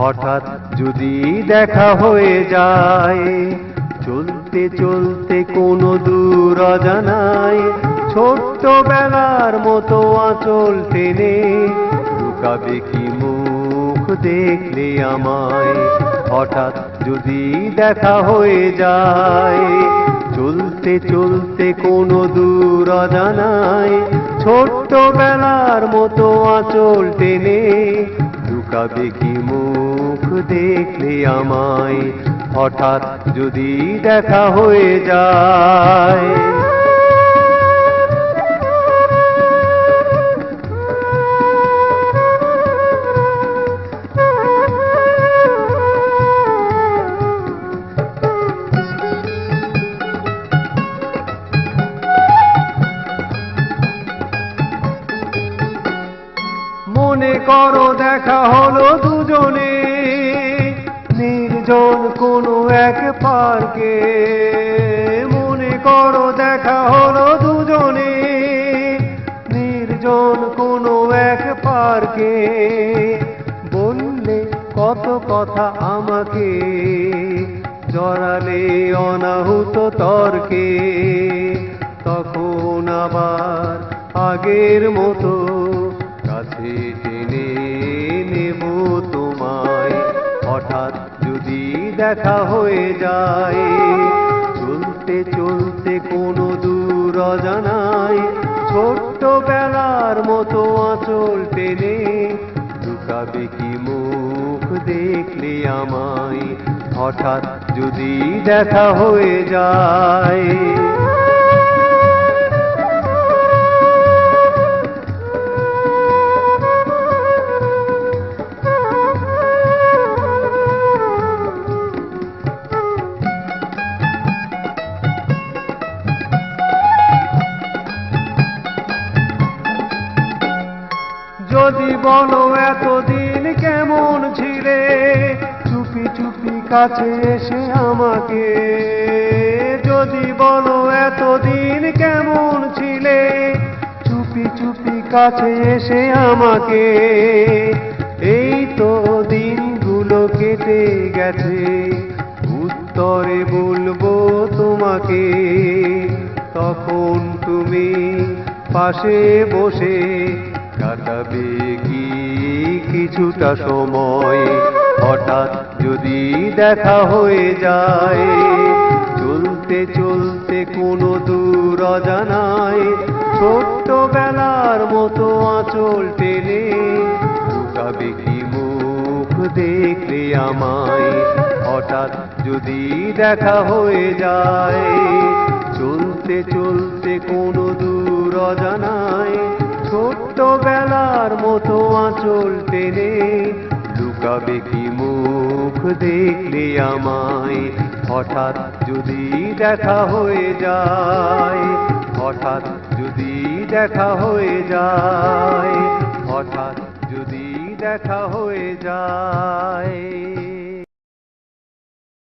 হঠাৎ যদি দেখা হয়ে যায়, চলতে চলতে কোনো দূর অজানায় ছোট্ট বেলার মতো আঁচল টেনে লুকাবে কি মুখ দেখলে আমায়? হঠাৎ যদি দেখা হয়ে যায়, চলতে চলতে কোনো দূর অজানায় ছোট্ট বেলার মতো আঁচল টেনে লুকাবে কি মুখ দেখলে আমায় হঠাৎ যদি দেখা হয়ে যায় মনে করো দেখা হলো দুজনে। নির্জন কোনো এক পার্কে। মনে করো দেখা হলো দুজনে। নির্জন কোনো এক পার্কে। বললে কত কথা আমাকে। জড়ালে অনাহুত তর্কে। তখন আবার আগের মতো কাছে যদি দেখা হয়ে যায়, চলতে চলতে কোনো দূর অজানায় ছোট্ট বেলার মতো আঁচল টেনে লুকাবে কি মুখ দেখলে আমায়? হঠাৎ যদি দেখা হয়ে যায় যদি বলো এতদিন কেমন ছিলে? চুপি চুপি কাছে এসে আমাকে। যদি বলো এতদিন কেমন ছিলে? চুপি চুপি কাছে এসে আমাকে। এই তো দিনগুলো কেটে গেছে। উত্তরে বলব তোমাকে, তখন তুমি পাশে বসে কাটাবে কি? কিছুটা সময় হঠাৎ যদি দেখা হয়ে যায়, চলতে চলতে কোনো দূর অজানায় ছোট্ট বেলার মতো আঁচল টেনে লুকাবে কি মুখ দেখলে আমায়? হঠাৎ যদি দেখা হয়ে যায়, চলতে চলতে কোনো দূর অজানায় ছোট্ট বেলার মতো আঁচল টেনে লুকাবে কি মুখ দেখলে আমায়? হঠাৎ যদি দেখা হয়ে যায়, হঠাৎ যদি দেখা হয়ে যায়, হঠাৎ যদি দেখা হয়ে যায়।